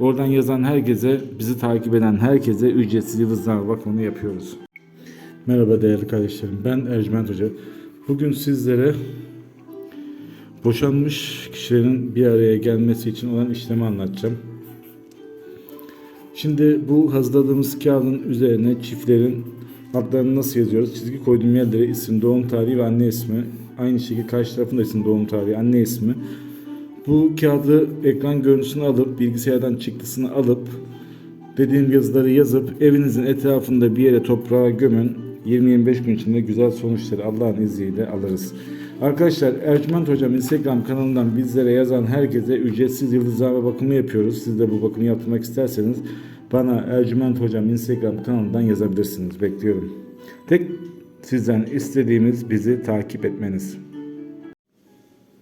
Oradan yazan herkese, bizi takip eden herkese ücretsiz yıldızname bakımını yapıyoruz. Merhaba değerli kardeşlerim, ben Ercüment Hoca. Bugün sizlere boşanmış kişilerin bir araya gelmesi için olan işlemi anlatacağım. Şimdi bu hazırladığımız kağıdın üzerine çiftlerin adlarını nasıl yazıyoruz? Çizgi koyduğum yerlere isim, doğum tarihi ve anne ismi. Aynı şekilde karşı tarafında isim, doğum tarihi, anne ismi. Bu kağıdı ekran görüntüsünü alıp, bilgisayardan çıktısını alıp, dediğim yazıları yazıp evinizin etrafında bir yere toprağa gömün. 20-25 gün içinde güzel sonuçları Allah'ın izniyle alırız. Arkadaşlar Ercüment Hocam Instagram kanalından bizlere yazan herkese ücretsiz yıldızlama bakımı yapıyoruz. Siz de bu bakımı yaptırmak isterseniz bana Ercüment Hocam Instagram kanalından yazabilirsiniz. Bekliyorum. Tek sizden istediğimiz bizi takip etmeniz.